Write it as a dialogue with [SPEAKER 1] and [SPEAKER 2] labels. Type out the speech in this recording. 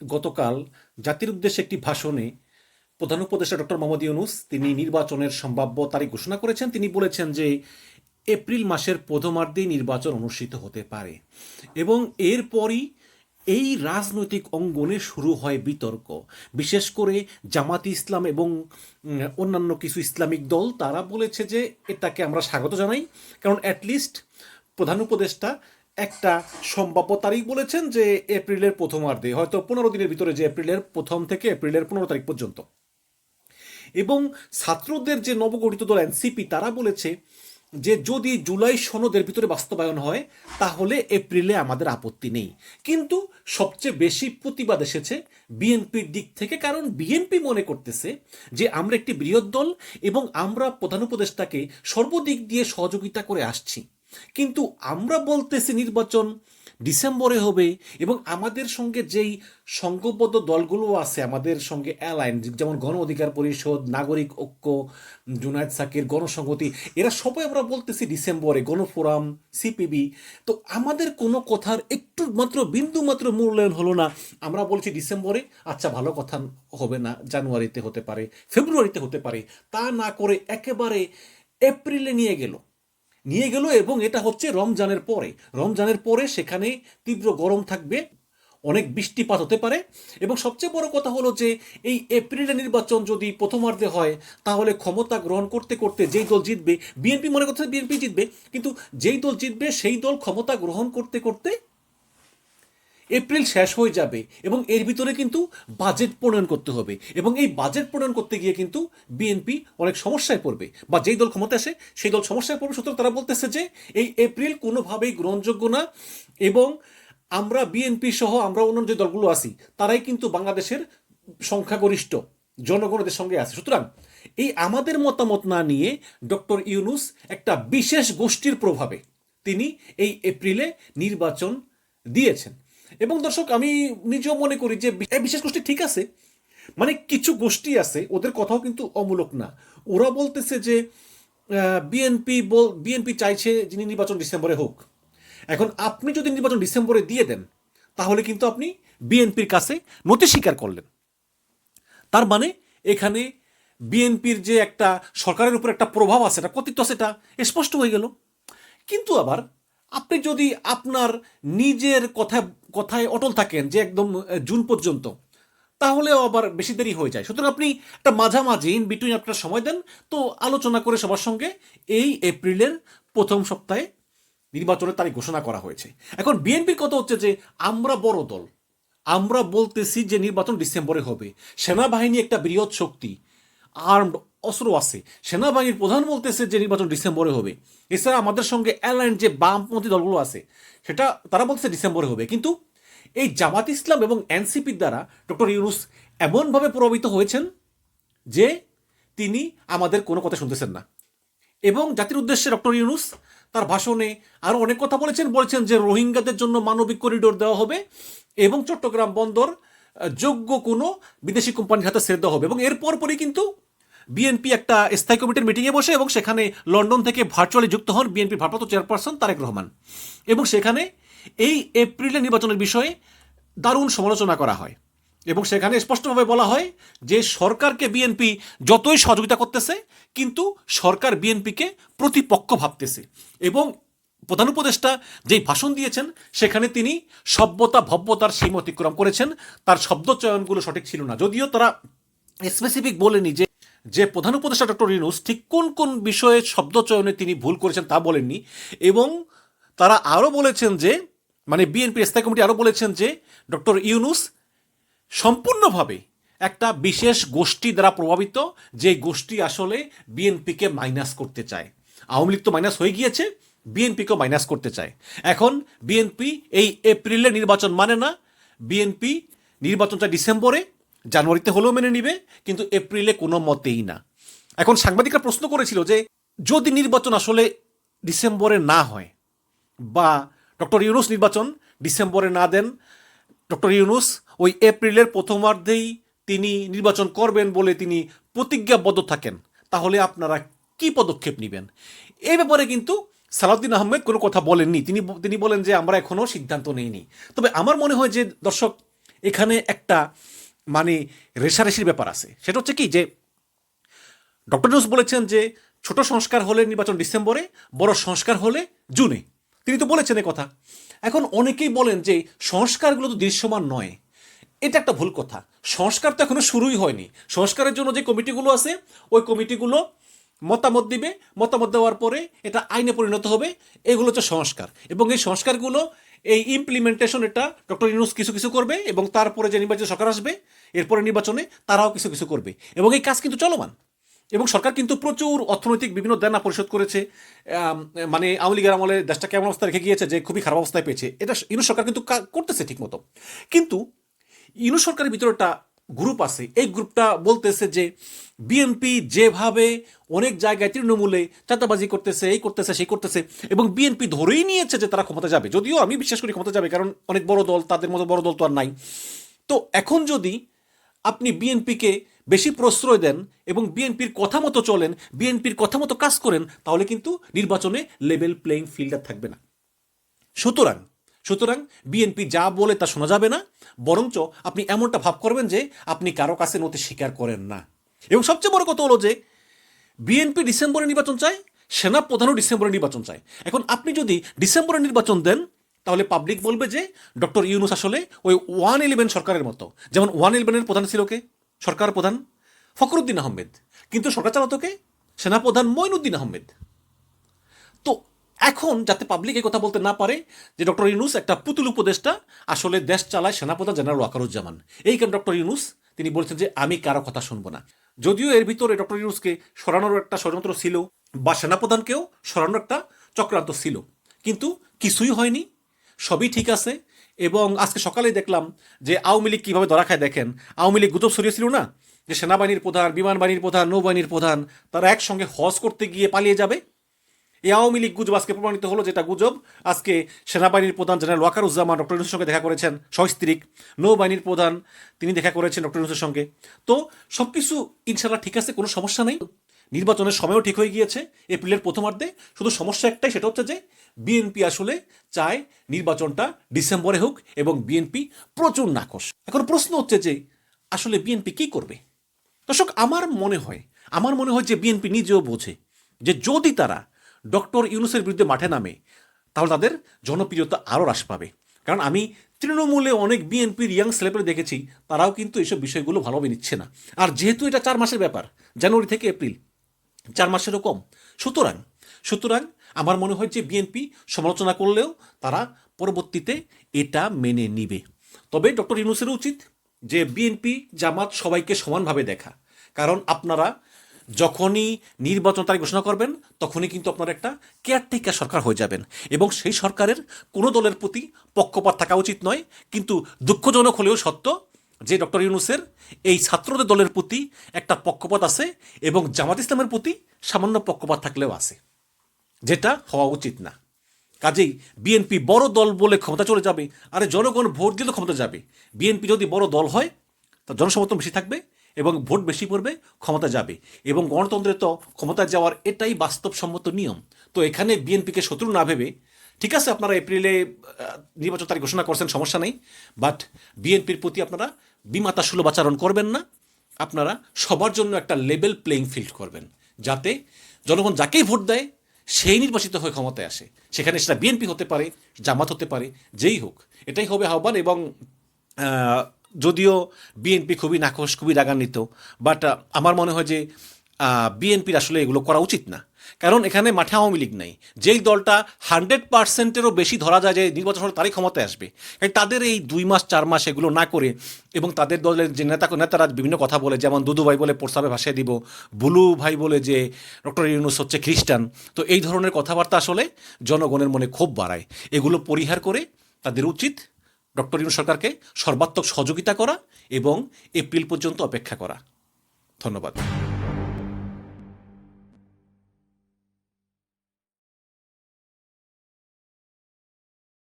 [SPEAKER 1] গতকাল জাতির উদ্দেশ্যে একটি ভাষণে প্রধান উপদেষ্টা ডক্টর মোহাম্মদ ইউনুস তিনি নির্বাচনের সম্ভাব্য তারিখ ঘোষণা করেছেন। তিনি বলেছেন যে এপ্রিল মাসের প্রথমার্ধেই নির্বাচন অনুষ্ঠিত হতে পারে এবং এরপরই এই রাজনৈতিক অঙ্গনে শুরু হয় বিতর্ক। বিশেষ করে জামাতি ইসলাম এবং অন্যান্য কিছু ইসলামিক দল, তারা বলেছে যে এটাকে আমরা স্বাগত জানাই। কারণ অ্যাটলিস্ট প্রধান উপদেষ্টা একটা সম্ভাব্য তারিখ বলেছেন যে এপ্রিলের প্রথমার্ধে, হয়তো পনেরো দিনের ভিতরে যে এপ্রিলের প্রথম থেকে এপ্রিলের পনেরো তারিখ পর্যন্ত। এবং ছাত্রদের যে নবগঠিত দল এনসিপি, তারা বলেছে যে যদি জুলাই সনদের ভিতরে বাস্তবায়ন হয়, তাহলে এপ্রিলে আমাদের আপত্তি নেই। কিন্তু সবচেয়ে বেশি প্রতিবাদ এসেছে বিএনপির দিক থেকে, কারণ বিএনপি মনে করতেছে যে আমরা একটি বৃহৎ দল এবং আমরা প্রধান উপদেষ্টাকে সর্বদিক দিয়ে সহযোগিতা করে আসছি। কিন্তু আমরা বলতেছি নির্বাচন ডিসেম্বরে হবে এবং আমাদের সঙ্গে যেই সংঘবদ্ধ দলগুলো আছে, আমাদের সঙ্গে অ্যালাইন যেমন গণ অধিকার পরিষদ, নাগরিক ঐক্য, জুনায়দ সাকির, গণসংহতি, এরা সবাই আমরা বলতেছি ডিসেম্বরে, গণফোরাম, সিপিবি। তো আমাদের কোনো কথার একটু মাত্র বিন্দু মাত্র মূল্যায়ন হলো না। আমরা বলছি ডিসেম্বরে আচ্ছা ভালো কথা হবে না, জানুয়ারিতে হতে পারে, ফেব্রুয়ারিতে হতে পারে। তা না করে একেবারে এপ্রিলে নিয়ে গেল। নিয়ে গেল এবং এটা হচ্ছে রমজানের পরে। রমজানের পরে সেখানে তীব্র গরম থাকবে, অনেক বৃষ্টিপাত হতে পারে এবং সবচেয়ে বড় কথা হলো যে এই এপ্রিলে নির্বাচন যদি প্রথমার্ধে হয়, তাহলে ক্ষমতা গ্রহণ করতে করতে যেই দল জিতবে, বিএনপি মনে করছে বিএনপি জিতবে, কিন্তু যেই দল জিতবে, সেই দল ক্ষমতা গ্রহণ করতে করতে এপ্রিল শেষ হয়ে যাবে এবং এর ভিতরে কিন্তু বাজেট প্রণয়ন করতে হবে এবং এই বাজেট প্রণয়ন করতে গিয়ে কিন্তু বিএনপি অনেক সমস্যায় পড়বে বা যেই দল ক্ষমতা আসে সেই দল সমস্যায় পড়বে। সুতরাং তারা বলতেছে যে এই এপ্রিল কোনোভাবেই গ্রহণযোগ্য না এবং আমরা বিএনপি সহ আমরা অন্যান্য যে দলগুলো আছি, তারাই কিন্তু বাংলাদেশের সংখ্যাগরিষ্ঠ, জনগণদের সঙ্গে আছে। সুতরাং এই আমাদের মতামত না নিয়ে ডক্টর ইউনুস একটা বিশেষ গোষ্ঠীর প্রভাবে তিনি এই এপ্রিলে নির্বাচন দিয়েছেন। এবং দর্শক, আমি নিজেও মনে করি যে বিশেষ গোষ্ঠী ঠিক আছে মানে কিছু গোষ্ঠী আছে, ওদের কথাও কিন্তু অমূলক না। ওরা বলতেছে যে বিএনপি বল বিএনপি চাইছে যিনি নির্বাচন ডিসেম্বরে হোক। এখন আপনি যদি নির্বাচন ডিসেম্বরে দিয়ে দেন, তাহলে কিন্তু আপনি বিএনপির কাছে নতি স্বীকার করলেন। তার মানে এখানে বিএনপির যে একটা সরকারের উপর একটা প্রভাব আছে এটা কর্তৃত্ব সেটা স্পষ্ট হয়ে গেল। কিন্তু আবার আপনি যদি আপনার নিজের কথা, কথায় অটল থাকেন যে একদম জুন পর্যন্ত, তাহলেও আবার বেশি দেরি হয়ে যায়। সুতরাং আপনি একটা মাঝামাঝি ইন বিটুইন আপনার সময় দেন, তো আলোচনা করে সবার সঙ্গে এই এপ্রিলের প্রথম সপ্তাহে নির্বাচনের তারিখ ঘোষণা করা হয়েছে। এখন বিএনপির কথা হচ্ছে যে, আমরা বড় দল, আমরা বলতেছি যে নির্বাচন ডিসেম্বরে হবে। সেনাবাহিনী একটা বৃহৎ শক্তি আর্মড অস্ত্র আছে। সেনাবাহিনীর প্রধান বলতেছে যে নির্বাচন ডিসেম্বরে হবে। এছাড়া আমাদের সঙ্গে অ্যালাইন যে বামপন্থী দলগুলো আছে, সেটা তারা বলতেছে ডিসেম্বরে হবে। কিন্তু এই জামাত ইসলাম এবং এনসিপির দ্বারা ডক্টর ইউনুস এমনভাবে প্রভাবিত হয়েছেন যে তিনি আমাদের কোনো কথা শুনতেছেন না। এবং জাতির উদ্দেশ্যে ডক্টর ইউনুস তার ভাষণে আরও অনেক কথা বলেছেন। বলেছেন যে রোহিঙ্গাদের জন্য মানবিক করিডোর দেওয়া হবে এবং চট্টগ্রাম বন্দর যোগ্য কোনো বিদেশি কোম্পানির হাতে ছেড়ে দেওয়া হবে। এবং এর পরপরই কিন্তু বিএনপি একটা স্থায়ী কমিটির মিটিংয়ে বসে এবং সেখানে লন্ডন থেকে ভার্চুয়ালি যুক্ত হন বিএনপির ভারপ্রাপ্ত চেয়ারপারসন তারেক রহমান। এবং সেখানে এই এপ্রিলে নির্বাচনের বিষয়ে দারুণ সমালোচনা করা হয়। এবং সেখানে স্পষ্টভাবে বলা হয় যে সরকারকে বিএনপি যতই সহযোগিতা করতেছে, কিন্তু সরকার বিএনপিকে প্রতিপক্ষ ভাবতেছে। এবং প্রধান উপদেষ্টা যেই ভাষণ দিয়েছেন, সেখানে তিনি সভ্যতা, ভব্যতার সীমা অতিক্রম করেছেন। তার শব্দ চয়নগুলো সঠিক ছিল না। যদিও তারা স্পেসিফিক বলেনি যে যে প্রধান উপদেষ্টা ডক্টর ইউনুস ঠিক কোন কোন বিষয়ে শব্দ চয়নে তিনি ভুল করেছেন তা বলেননি, এবং তারা আরও বলেছেন যে মানে বিএনপি স্থায়ী কমিটি আরও বলেছেন যে, ডক্টর ইউনুস সম্পূর্ণভাবে একটা বিশেষ গোষ্ঠী দ্বারা প্রভাবিত, যে গোষ্ঠী আসলে বিএনপিকে মাইনাস করতে চায়। আওয়ামী লীগ তো মাইনাস হয়ে গিয়েছে, বিএনপিকেও মাইনাস করতে চায়। এখন বিএনপি এই এপ্রিলে নির্বাচন মানে না, বিএনপি নির্বাচনটা ডিসেম্বরে জানুয়ারিতে হলেও মেনে নিবে, কিন্তু এপ্রিলে কোনো মতেই না। এখন সাংবাদিকরা প্রশ্ন করেছিল যে, যদি নির্বাচন আসলে ডিসেম্বরে না হয়, বা ডক্টর ইউনুস নির্বাচন ডিসেম্বরে না দেন, ডক্টর ইউনুস ওই এপ্রিলের প্রথমার্ধেই তিনি নির্বাচন করবেন বলে তিনি প্রতিজ্ঞাবদ্ধ থাকেন, তাহলে আপনারা কি পদক্ষেপ নেবেন? এই ব্যাপারে কিন্তু সালাউদ্দিন আহমেদ কোনো কথা বলেননি। তিনি তিনি বলেন যে, আমরা এখনও সিদ্ধান্ত নেইনি। তবে আমার মনে হয় যে, দর্শক, এখানে একটা মানে রেশারেশির ব্যাপার আছে। সেটা হচ্ছে কি যে, ডক্টর নিউজ বলেছেন যে, ছোট সংস্কার হলে নির্বাচন ডিসেম্বরে, বড় সংস্কার হলে জুনে। তিনি তো বলেছেন এ কথা। এখন অনেকেই বলেন যে, সংস্কারগুলো তো দৃশ্যমান নয়। এটা একটা ভুল কথা। সংস্কার তো এখনও শুরুই হয়নি। সংস্কারের জন্য যে কমিটিগুলো আছে, ওই কমিটিগুলো মতামত দিবে। মতামত দেওয়ার পরে এটা আইনে পরিণত হবে। এগুলো হচ্ছে সংস্কার। এবং এই সংস্কারগুলো এই ইমপ্লিমেন্টেশন এটা ডক্টর ইউনুস কিছু কিছু করবে এবং তারপরে যে নির্বাচিত সরকার আসবে, এরপরে নির্বাচনে তারাও কিছু কিছু করবে। এবং এই কাজ কিন্তু চলমান। এবং সরকার কিন্তু প্রচুর অর্থনৈতিক বিভিন্ন দেনা পরিশোধ করেছে। মানে আওয়ামী লীগের আমলে দেশটা কেমন অবস্থা রেখে গিয়েছে, যে খুবই খারাপ অবস্থায় পেয়েছে, এটা ইউনুস সরকার কিন্তু করতেছে ঠিক মতো কিন্তু ইউনুস সরকারের ভিতরে একটা গ্রুপ আছে। এই গ্রুপটা বলতেছে যে বিএনপি যেভাবে অনেক জায়গায় তৃণমূলে চাঁদাবাজি করতেছে, এই করতেছে, সেই করতেছে, এবং বিএনপি ধরেই নিয়েছে যে তারা ক্ষমতা যাবে। যদিও আমি বিশ্বাস করি ক্ষমতা যাবে, কারণ অনেক বড় দল, তাদের মতো বড় দল তো আর নাই। তো এখন যদি আপনি বিএনপিকে বেশি প্রশ্রয় দেন এবং বিএনপির কথা মতো চলেন বিএনপির কথা মতো কাজ করেন, তাহলে কিন্তু নির্বাচনে লেভেল প্লেইং ফিল্ডার থাকবে না। সুতরাং সুতরাং বিএনপি যা বলে তা শোনা যাবে না, বরঞ্চ আপনি এমনটা ভাব করবেন যে আপনি কারও কাছে নথি স্বীকার করেন না। এবং সবচেয়ে বড় কথা হলো যে বিএনপি ডিসেম্বরে নির্বাচন চায় সেনা প্রধানও ডিসেম্বরে নির্বাচন চায়। এখন আপনি যদি ডিসেম্বরে নির্বাচন দেন, তাহলে পাবলিক বলবে যে ডক্টর ইউনুস আসলে ওই ওয়ান ইলেভেন সরকারের মতো। যেমন ওয়ান ইলেভেনের প্রধান ছিল কে? সরকার প্রধান ফখরুদ্দিন আহমেদ। কিন্তু সরকার চালাতকে সেনাপ্রধান মঈনুদ্দিন আহমেদ। তো এখন যাতে পাবলিক এই কথা বলতে না পারে যে ডক্টর ইউনুস একটা পুতুল উপদেষ্টা আসলে দেশ চালায় সেনাপ্রধান জেনারেল ওয়াকারুজ্জামান। এই কারণে ডক্টর ইউনুস, তিনি বলছেন যে আমি কারও কথা শুনব না। যদিও এর ভিতরে ডক্টর ইউনুসকে সরানোর একটা ষড়যন্ত্র ছিল বা সেনাপ্রধানকেও সরানোর একটা চক্রান্ত ছিল, কিন্তু কিছুই হয়নি, সবই ঠিক আছে। এবং আজকে সকালেই দেখলাম যে আওয়ামী লীগ কীভাবে ধরা খায় দেখেন, আওয়ামী লীগ গুজব ছড়িয়েছিল না? যে সেনাবাহিনীর প্রধান বিমান বাহিনীর প্রধান, নৌবাহিনীর প্রধান, তারা একসঙ্গে হজ করতে গিয়ে পালিয়ে যাবে? এই আওয়ামী লীগ গুজব আজকে প্রমাণিত হলো যেটা গুজব। আজকে সেনাবাহিনীর প্রধান জেনারেল ওয়াকারুজ্জামান ডক্টর ইউনুসের সঙ্গে দেখা করেছেন সস্ত্রীক নৌবাহিনীর প্রধান, তিনি দেখা করেছেন ডক্টর ইউনুসের সঙ্গে। তো সব কিছু ইনশাল্লাহ ঠিক আছে, কোনো সমস্যা নেই। নির্বাচনের সময়ও ঠিক হয়ে গিয়েছে, এপ্রিলের প্রথমার্ধে। শুধু সমস্যা একটাই, সেটা হচ্ছে যে বিএনপি আসলে চায় নির্বাচনটা ডিসেম্বরে হোক এবং বিএনপি প্রচুর নাকশ এখন প্রশ্ন হচ্ছে যে আসলে বিএনপি কি করবে? দর্শক, আমার মনে হয়, আমার মনে হয় যে বিএনপি নিজেও বোঝে যে যদি তারা ডক্টর ইউনুসের বিরুদ্ধে মাঠে নামে, তাহলে তাদের জনপ্রিয়তা আরও হ্রাস পাবে। কারণ আমি তৃণমূলে অনেক বিএনপির ইয়াং ছেলেপেলে দেখেছি, তারাও কিন্তু এইসব বিষয়গুলো ভালোভাবে নিচ্ছে না। আর যেহেতু এটা চার মাসের ব্যাপার, জানুয়ারি থেকে এপ্রিল, চার মাসেরও কম। সুতরাং সুতরাং আমার মনে হয় যে বিএনপি সমালোচনা করলেও তারা পরবর্তীতে এটা মেনে নিবে। তবে ডক্টর ইউনুসের উচিত যে বিএনপি জামাত সবাইকে সমানভাবে দেখা। কারণ আপনারা যখনই নির্বাচন তারিখ ঘোষণা করবেন, তখনই কিন্তু আপনার একটা কেয়ারটেকার সরকার হয়ে যাবেন। এবং সেই সরকারের কোনো দলের প্রতি পক্ষপাত থাকা উচিত নয়, কিন্তু দুঃখজনক হলেও সত্য যে ডক্টর ইউনুসের এই ছাত্রদের দলের প্রতি একটা পক্ষপাত আছে এবং জামাত ইসলামের প্রতি সামান্য পক্ষপাত থাকলেও আছে। যেটা হওয়া উচিত না। কাজেই বিএনপি বড় দল বলে ক্ষমতা চলে যাবে, আরে জনগণ ভোট দিলে ক্ষমতা যাবে। বিএনপি যদি বড় দল হয়, তা জনসমর্থন বেশি থাকবে এবং ভোট বেশি পড়বে, ক্ষমতা যাবে। এবং গণতন্ত্রে তো ক্ষমতা যাওয়ার এটাই বাস্তবসম্মত নিয়ম। তো এখানে বিএনপিকে শত্রু না ভেবে, ঠিক আছে, আপনারা এপ্রিলে নির্বাচন তারিখ ঘোষণা করছেন, সমস্যা নেই বাট বিএনপির প্রতি আপনারা বিমাতা সুলভ আচরণ করবেন না। আপনারা সবার জন্য একটা লেভেল প্লেইং ফিল্ড করবেন, যাতে জনগণ যাকেই ভোট দেয়, সেই নির্বাচিত হয়ে ক্ষমতায় আসে। সেখানে সেটা বিএনপি হতে পারে, জামাত হতে পারে, যেই হোক। এটাই হবে আহ্বান এবং যদিও বিএনপি খুবই নাকশ খুবই রাগান্বিত বাট আমার মনে হয় যে বিএনপির আসলে এগুলো করা উচিত না। কারণ এখানে মাঠে আওয়ামী লীগ নাই। যেই দলটা হান্ড্রেড পার্সেন্টেরও বেশি ধরা যায় যে নির্বাচন হলে তারই ক্ষমতায় আসবে। তাদের এই দুই মাস, চার মাস এগুলো না করে এবং তাদের দলের যে নেতা, নেতারা বিভিন্ন কথা বলে, যেমন দুদু ভাই বলে প্রস্তাবে ভাষায় দিব, বুলু ভাই বলে যে ডক্টর ইউনুস হচ্ছে খ্রিস্টান। তো এই ধরনের কথাবার্তা আসলে জনগণের মনে ক্ষোভ বাড়ায়। এগুলো পরিহার করে তাদের উচিত ডক্টর ইউন সরকারকে সর্বাত্মক সহযোগিতা করা এবং এপ্রিল পর্যন্ত অপেক্ষা করা। ধন্যবাদ।